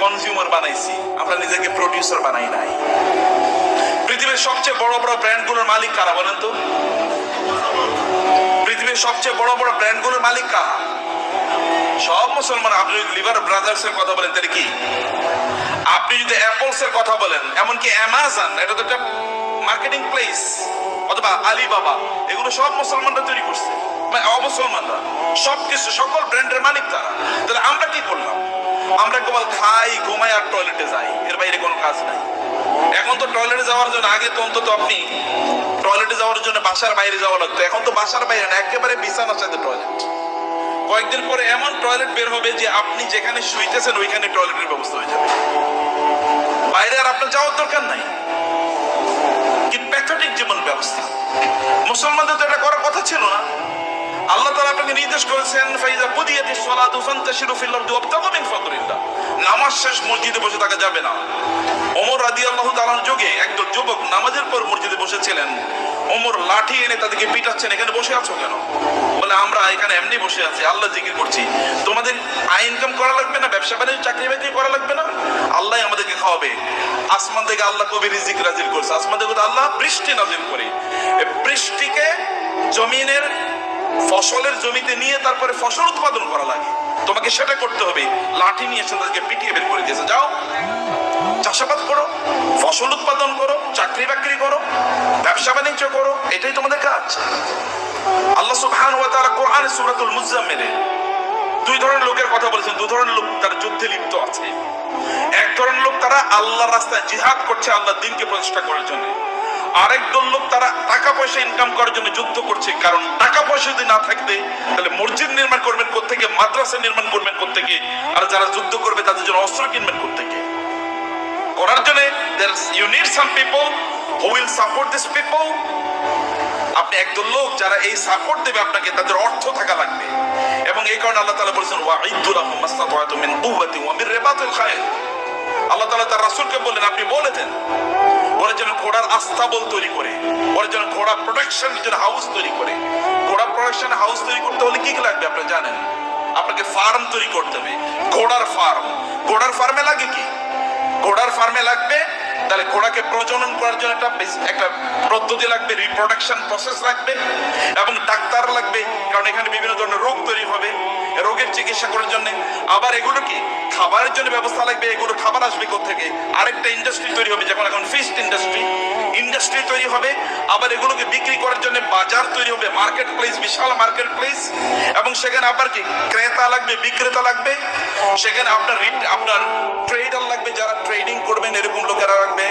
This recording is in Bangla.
কনজিউমার বানাইছি। আমরা নিজেকে প্রডিউসার বানাই নাই। পৃথিবীর সবচেয়ে বড় বড় ব্র্যান্ডগুলোর মালিক কারা বলেন তো? পৃথিবীর সবচেয়ে বড় বড় ব্র্যান্ডগুলোর মালিক কারা? সব মুসলমান, আপনি যদি লিভার ব্রাদার্স এর কথা বলেন, তাহলে কি? আপনি যদি অ্যাপলস এর কথা বলেন, এমনকি অ্যামাজন, এটা তো একটা মার্কেটিং প্লেস অথবা আলিবাবা, এগুলো সব মুসলমানরা তৈরি করছে। মানে অমুসলমানরা সব কিছু সকল ব্র্যান্ডের মালিক তারা। তাহলে আমরা কি আমরা কেবল খাই, ঘুমাই আর টয়লেটে যাই। এর বাইরে কোনো কাজ নাই। এখন তো টয়লেটে যাওয়ার জন্য, আগে তো অন্তত আপনি টয়লেটে যাওয়ার জন্য বাসার বাইরে যাওয়া লাগতো। এখন তো বাসার বাইরে না, একেবারে বিছানার সাথে টয়লেট কয়েকদিন পরে এমন টয়লেট বের হবে যে আপনি যেখানে শুইতেছেন, ওইখানে টয়লেটের ব্যবস্থা হয়ে যাবে। বাইরে আর আপনার যাওয়ার দরকার নাই। কি প্যাথেটিক জীবন ব্যবস্থা। মুসলমানদের তো এটা করার কথা ছিল না। আল্লাহ আপনাকে নির্দেশ করেছেন, ফাইজা ফান্তাশিরু ফিল আরদি ওয়াবতাগু মিন ফাদলিল্লাহ। নামাজ শেষ, মসজিদে বসে থাকা যাবে না। ওমর রাদিয়াল্লাহু তাআলার যুগে একদল যুবক নামাজের পর মসজিদে বসেছিলেন। ওমর লাঠি এনে তাদেরকে পিটাচ্ছেন, এখানে বসে আছো কেন? বলে, আমরা এখানে এমনি বসে আছি, আল্লাহ জিকির করছি। তোমাদের আয় ইনকাম করা লাগবে না, ব্যবসা বাণিজ্য, চাকরি বাকরি করা লাগবে না? আল্লাহ আমাদেরকে খাওয়াবে। আসমান থেকে আল্লাহ কবি রিজিক নাজিল করছে। আসমান থেকে আল্লাহ বৃষ্টি নাজিল করে। বৃষ্টিকে জমিনের ফসলের জমিতে নিয়ে তারপরে ফসল উৎপাদন করা লাগে। তোমাকে সেটা করতে হবে। লাঠি নিয়ে এসে তাদেরকে পিটিয়ে বের করে দিয়েছে। যাও, চাষাবাদ করো, ফসল উৎপাদন করো, চাকরি বাকরি করো, ব্যবসা বাণিজ্য করো, এটাই তোমাদের কাজ। আল্লাহ সুবহানাহু ওয়া তাআলা কোরআনে সূরাতুল মুজাম্মিলে দুই ধরনের লোকের কথা বলেছেন। দুই ধরনের লোক তারা যুদ্ধে লিপ্ত আছে। এক ধরনের লোক তারা আল্লাহর রাস্তায় জিহাদ করছে আল্লাহর দিনকে প্রতিষ্ঠা করার জন্য। আরেক দল লোক তারা টাকা পয়সা ইনকাম করার জন্য যুদ্ধ করছে। কারণ টাকা পয়সা যদি না থাকবে তাহলে মসজিদ নির্মাণ করবেন কোত্থেকে, মাদ্রাসা নির্মাণ করবেন কোত্থেকে, আর যারা যুদ্ধ করবে তাদের জন্য অস্ত্র কিনবেন কোত্থেকে। করার জন্য you need some people who will support this people আপনি একদল লোক যারা এই সাপোর্ট দেবে আপনাকে, তাদের অর্থ থাকা লাগবে। এবং এই কারণে আল্লাহ তাআলা বলেছেন ওয়াইদু লাহুম মাসতাতা'তু মিন কুওয়াতি ওয়া রিবাতিল খায়ল আল্লাহ তাআলা তার রাসূলকে বললেন, আপনি বলে দেন ওরা যেন ঘোড়ার আস্তাবল তৈরি করে। ওরা যেন ঘোড়া প্রোটেকশন যেন হাউস তৈরি করে। ঘোড়া প্রোটেকশন হাউস তৈরি করতে হলে কি কি লাগবে আপনি জানেন? আপনাকে ফার্ম তৈরি করতে হবে। ঘোড়ার ফার্ম ঘোড়ার ফার্মে লাগে কি? ঘোড়ার ফার্মে লাগবে, তাহলে ঘোড়াকে প্রজনন করার জন্য একটা একটা পদ্ধতি লাগবে রিপ্রোডাকশন প্রসেস লাগবে, এবং ডাক্তার লাগবে, কারণ এখানে বিভিন্ন ধরনের রোগ তৈরি হবে। রোগের চিকিৎসা করার জন্য। আবার এগুলো কি? খাবারের জন্য ব্যবস্থা লাগবে, এগুলো খাবার আসবে থেকে আরেকটা ইন্ডাস্ট্রি তৈরি হবে, যেমন এখন ফিশ ইন্ডাস্ট্রি ইন্ডাস্ট্রি তৈরি হবে, আবার এগুলোকে বিক্রি করার জন্য বাজার তৈরি হবে মার্কেট প্লেস বিশাল মার্কেট প্লেস এবং সেখানে আবার কি? ক্রেতা লাগবে, বিক্রেতা লাগবে। সেখানে আপনার আপনার ট্রেডার লাগবে, যারা ট্রেডিং করবেন, এরকম লোকেরা লাগবে।